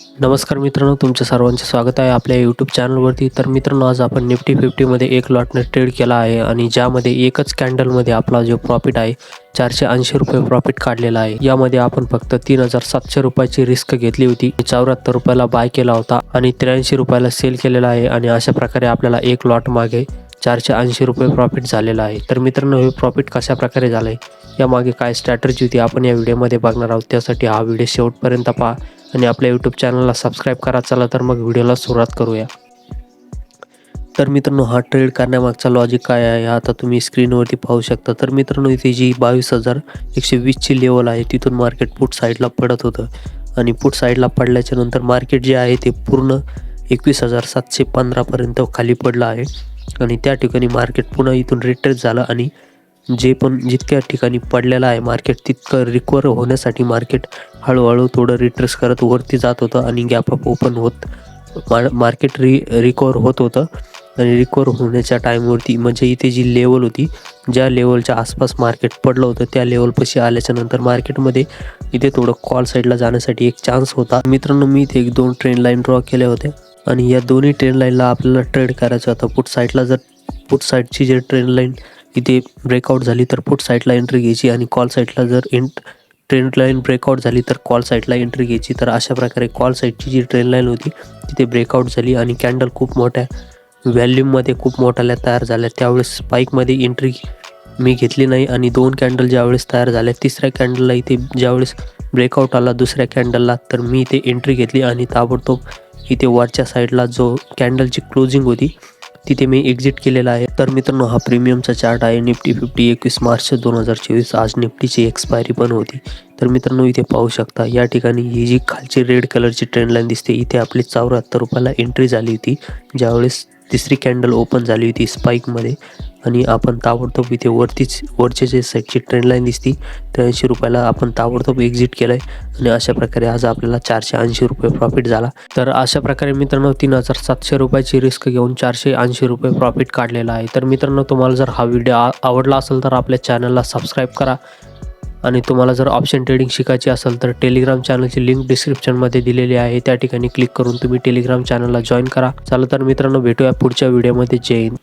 नमस्कार मित्रांनो तुमच्या सर्वांचे स्वागत आहे आपल्या यूट्यूब चॅनलवरती तर मित्रांनो आज आपण निफ्टी फिफ्टीमध्ये एक लॉटने ट्रेड केला आहे आणि ज्यामध्ये एकच कॅन्डलमध्ये आपला जो प्रॉफिट आहे चारशे ऐंशी रुपये प्रॉफिट काढलेला आहे. यामध्ये आपण फक्त तीन हजार सातशे रुपयाची रिस्क घेतली होती. चौऱ्याहत्तर रुपयाला बाय केला होता आणि त्र्याऐंशी रुपयाला सेल केलेला आहे आणि अशा प्रकारे आपल्याला एक लॉट मागे चारशे ऐंशी रुपये प्रॉफिट झालेला आहे. तर मित्रांनो हे प्रॉफिट कशा प्रकारे झालं आहे यामागे काय स्ट्रॅटर्जी होती आपण या व्हिडिओमध्ये बघणार आहोत. त्यासाठी हा व्हिडिओ शेवटपर्यंत पहा आणि आपल्या यूट्यूब चॅनलला सबस्क्राईब करा. चला तर मग व्हिडिओला सुरुवात करूया. तर मित्रांनो हा ट्रेड करण्यामागचा लॉजिक काय आहे? आता तुम्ही स्क्रीनवरती पाहू शकता. तर मित्रांनो इथे जी बावीस हजार एकशे वीसची लेवल आहे तिथून मार्केट पुट साईडला पडत होतं. आणि पुट साईडला पडल्याच्या नंतर मार्केट जे आहे ते पूर्ण एकवीस हजार सातशे पंधरापर्यंत खाली पडलं आहे. आणि त्या ठिकाणी मार्केट पुन्हा इथून रिट्रेस झालं आणि जे पण जितक्या ठिकाणी पडलेलं आहे मार्केट तितकं रिकवर होण्यासाठी मार्केट हळूहळू थोडं रिट्रेस करत वरती जात होतं आणि गॅप अप ओपन होत मा- मार्केट रि रिकवर होत होतं. आणि रिकवर होण्याच्या टाईमवरती म्हणजे इथे जी लेवल होती ज्या लेवलच्या आसपास मार्केट पडलं होतं त्या लेवलपाशी आल्याच्यानंतर मार्केटमध्ये इथे थोडं कॉल साईडला जाण्यासाठी एक चान्स होता. मित्रांनो मी इथे एक दोन ट्रेन लाईन ड्रॉ केल्या होत्या आणि या दोन्ही ट्रेन लाईनला आपल्याला ट्रेड करायचं होतं. पुट साईडला जर पुट साईडची जे ट्रेन लाईन इथे ब्रेकआउट झाली तर पुट साईडला एंट्री घ्यायची आणि कॉल साईडला जर एंट ट्रेन लाईन ब्रेकआउट झाली तर कॉल साईडला एंट्री घ्यायची. तर अशा प्रकारे कॉल साईडची जी ट्रेन लाईन होती तिथे ब्रेकआउट झाली आणि कॅन्डल खूप मोठ्या व्हॅल्यूममध्ये खूप मोठ्याल्या तयार झाल्या. त्यावेळेस स्पाईकमध्ये एंट्री मी घेतली नाही आणि दोन कॅन्डल ज्यावेळेस तयार झाल्या तिसऱ्या कॅन्डलला इथे ज्यावेळेस ब्रेकआउट आला दुसऱ्या कॅन्डलला तर मी इथे एंट्री घेतली आणि ताबडतोब इथे वरच्या साईडला जो कॅन्डलची क्लोजिंग होती तिथे मी एक्झिट केलेला आहे. तर मित्रांनो हा प्रीमियमचा चार्ट आहे. निफ्टी फिफ्टी एकवीस मार्च दोन हजार चोवीस. आज निफ्टीची एक्सपायरी पण होती. तर मित्रांनो इथे पाहू शकता या ठिकाणी ही जी खालची रेड कलरची ट्रेंड लाईन दिसते इथे आपली चौऱ्याहत्तर रुपयाला एंट्री झाली होती. ज्यावेळेस तिसरी कॅन्डल ओपन झाली होती स्पाईकमध्ये आणि आपण ताबडतोब इथे वरतीच वरचे जे साईडची ट्रेंडलाईन दिसती त्र्याऐंशी रुपयाला आपण ताबडतोब एक्झिट केलं आहे आणि अशा प्रकारे आज आपल्याला चारशे ऐंशी रुपये प्रॉफिट झाला. तर अशा प्रकारे मित्रांनो तीन हजार सातशे रुपयाची रिस्क घेऊन चारशे ऐंशी रुपये प्रॉफिट काढलेला आहे. तर मित्रांनो तुम्हाला जर हा व्हिडिओ आवडला असेल तर आपल्या चॅनलला सबस्क्राईब करा. आणि तुम्हाला जर ऑप्शन ट्रेडिंग शिकायची असेल तर टेलिग्राम चॅनलची लिंक डिस्क्रिप्शनमध्ये दिलेली आहे. त्या ठिकाणी क्लिक करून तुम्ही टेलिग्राम चॅनलला जॉईन करा. चला तर मित्रांनो भेटूया पुढच्या व्हिडिओमध्ये जय हिंद.